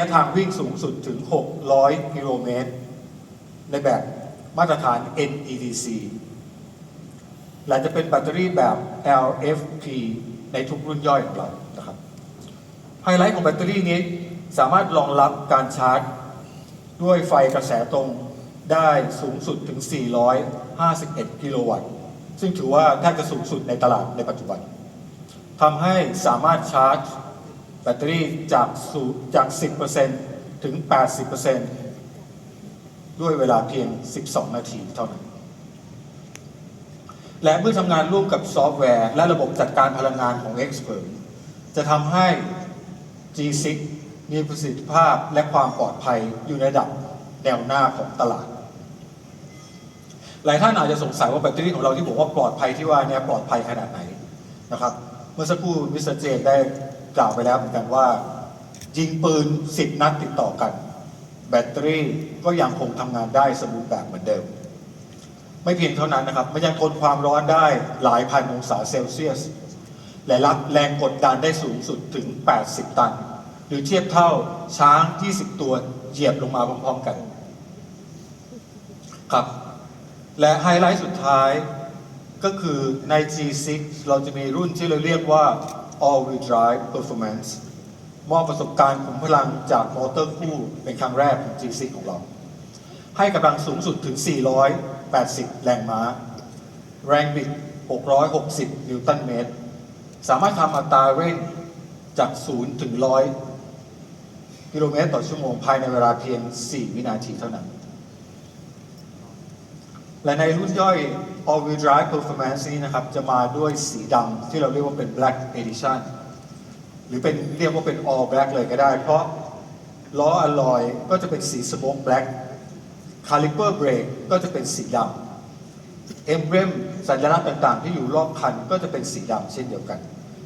ยะทางวิ่งสูงสุดถึง 600 กิโลเมตร ในแบบมาตรฐาน NEDC และจะเป็นแบตเตอรี่แบบ LFP ในทุกรุ่นย่อยของเรานะครับ ไฮไลท์ของแบตเตอรี่นี้สามารถรองรับการชาร์จ ด้วยไฟกระแสตรงได้สูงสุดถึง 451 กิโลวัตต์ ซึ่งถือว่าแทบจะสูงสุดในตลาดในปัจจุบันทำให้สามารถชาร์จ แบตเตอรี่จากสูจาก 10%ถึง 80%ด้วยเวลาเพียง 12 นาทีเท่านั้น และเมื่อทำงานร่วมกับซอฟต์แวร์ และระบบจัดการพลังงานของ Expert จะทำให้ G6 มีประสิทธิภาพและความปลอดภัยอยู่ในระดับแนวหน้าของตลาด หลายท่านอาจจะสงสัยว่าแบตเตอรี่ของเราที่บอกว่าปลอดภัยที่ว่านี่ปลอดภัยขนาดไหนนะครับ เมื่อสักครู่มิสเตอร์เจนได้ กล่าวไปแล้วเหมือนกันว่า ยิงปืน10นัดติดต่อกัน แบตเตอรี่ก็ยังคงทำงานได้สมบูรณ์แบบเหมือนเดิม ไม่เพียงเท่านั้นนะครับ มันยังทนความร้อนได้หลายพันองศาเซลเซียส และรับแรงกดดันได้สูงสุดถึง 80 ตัน หรือเทียบเท่าช้าง 20 ตัวเหยียบลงมาพร้อมๆกันครับ และไฮไลท์สุดท้ายก็คือใน G6 เราจะมีรุ่นที่เราเรียกว่า All Wheel Drive Performance มอบประสบการณ์ขุมพลังจากมอเตอร์คู่เป็นครั้งแรกของ G6 ของเรา ให้กำลังสูงสุดถึง 480 แรงม้า แรงบิด 660 นิวตันเมตร สามารถทำอัตราเร่งจาก 0 ถึง 100 กิโลเมตรต่อชั่วโมงภายในเวลาเพียง 4 วินาทีเท่านั้น และในรุ่นย่อย All Wheel Drive Performance นี้นะครับ จะมาด้วยสีดำที่เราเรียกว่าเป็น Black Edition หรือเป็นเรียกว่าเป็น All Black เลยก็ได้ เพราะล้ออลลอยก็จะเป็นสี Smoke Black Caliper Brake ก็จะเป็นสีดำเอ็มเบรมสัญลักษณ์ต่างๆ ที่อยู่รอบคันก็จะเป็นสีดำเช่นเดียวกัน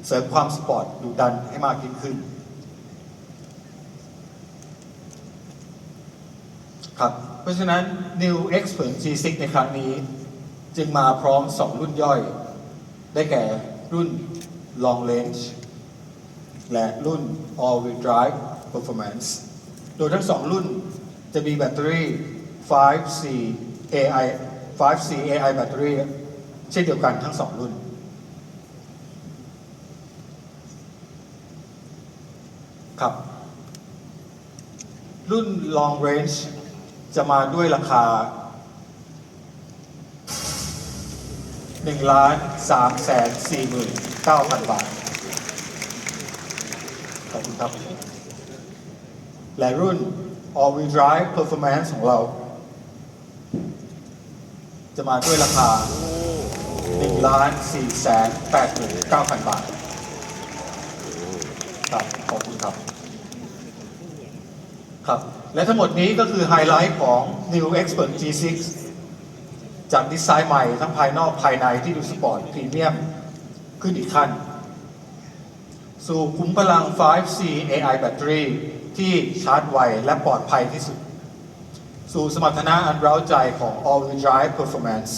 เสริมความสปอร์ตดูดันให้มากยิ่งขึ้น ครับ เพราะฉะนั้น New Expert G6 ในครั้งนี้ จึงมาพร้อม 2 รุ่นย่อย ได้แก่รุ่น Long Range และรุ่น All Wheel Drive Performance โดยทั้ง 2 รุ่นจะมีแบตเตอรี่ 5C AI 5C AI แบตเตอรี่เช่นเดียวกันทั้ง 2 รุ่น ครับ รุ่น Long Range จะมาด้วยราคา1ล้าน3แสน4หมื่น9,000บาท ขอบคุณครับ และรุ่น All Wheel Drive Performance ของเรา จะมาด้วยราคา1ล้าน4แสน8หมื่น9,000บาท ครับ ขอบคุณครับ ครับ และทั้งหมดนี้ก็คือไฮไลท์ของ New Expert G6 จากดีไซน์ใหม่ทั้งภายนอกภายในที่ดูสปอร์ตพรีเมียมขึ้นอีกขั้น สู่คุ้มพลัง 5C AI แบตเตอรี่ที่ชาร์จไวและปลอดภัยที่สุด สู่สมรรถนะอันเร้าใจของ All Wheel Drive Performance